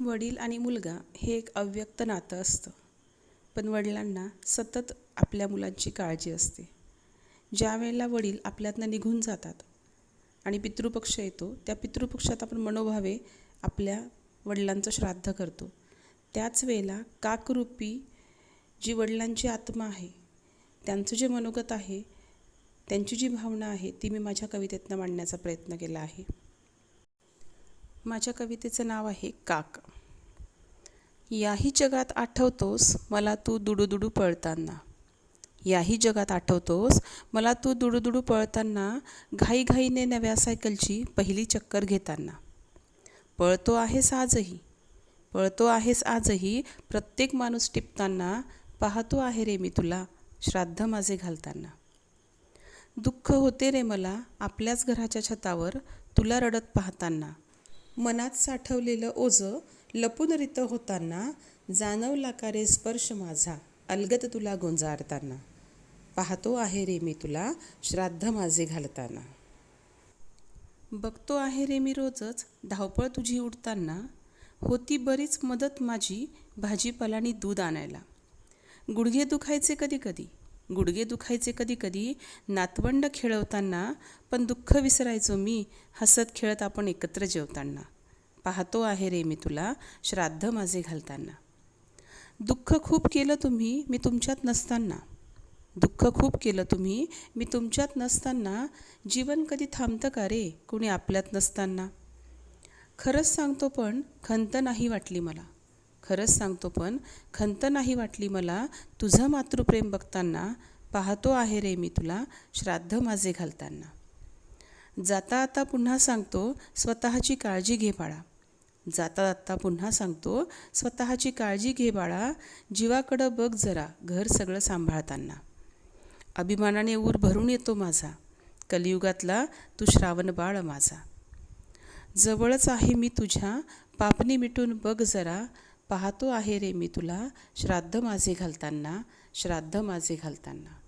वडील आणि मुलगा हे एक अव्यक्त नातं असतं. पण वडिलांना सतत आपल्या मुलांची काळजी असते. ज्या वेळेला वडील आपल्यातनं निघून जातात आणि पितृपक्ष येतो त्या पितृपक्षात आपण मनोभावे आपल्या वडिलांचं श्राद्ध करतो. त्याच वेळेला काकरूपी जी वडिलांची आत्मा आहे त्यांचं जे मनोगत आहे त्यांची जी भावना आहे ती मी माझ्या कवितेतनं मांडण्याचा प्रयत्न केला आहे. माझ्या कवितेचं नाव आहे काक. याही जगात आठवतोस मला तू दुडूदुडू पळताना. याही जगात आठवतोस मला तू दुडूदुडू पळताना घाईघाईने नव्या सायकलची पहिली चक्कर घेताना. पळतो आहेस आजही पळतो आहेस आजही प्रत्येक माणूस टिपताना पाहतो आहे रे मी तुला श्राद्ध माझे घालताना. दुःख होते रे मला आपल्याच घराच्या छतावर तुला रडत पाहताना. मनात साठवलेलं ओझं लपून रित होताना जाणवला का रे स्पर्श माझा? अलगत तुला गोंजारताना. पाहतो आहे रे मी तुला श्राद्ध माझे घालताना. बघतो आहे रे मी रोजच धावपळ तुझी उडताना. होती बरीच मदत माझी भाजीपालानी दूध आणायला. गुडघे दुखायचे कधी कधी. गुडघे दुखायचे कधी कधी नातवंड खेळवताना पण दुःख विसरायचो मी हसत खेळत आपण एकत्र जेवताना. पाहतो आहे रे मी तुला श्राद्ध माझे घालताना. दुःख खूप केलं तुम्ही मी तुमच्यात नसताना. दुःख खूप केलं तुम्ही मी तुमच्यात नसताना. जीवन कधी थांबतं का रे? कुणी आपल्यात नसताना. खरंच सांगतो पण खंत नाही वाटली मला. खरंच सांगतो पण खंत नाही वाटली मला तुझं मातृप्रेम बघताना पाहतो आहे रे मी तुला श्राद्ध माझे घालताना. जाता आता पुन्हा सांगतो स्वतःची काळजी घे बाळा. जाता जाता पुन्हा सांगतो स्वतःची काळजी घे बाळा जीवाकडं बघ जरा घर सगळं सांभाळताना. अभिमानाने ऊर भरून येतो माझा. कलियुगातला तू श्रावण बाळ माझा. जवळच आहे मी तुझ्या पापणी मिटून बघ जरा पाहतो आहे रे मी तुला. श्राद्ध माझे घालताना श्राद्ध माझे घालताना.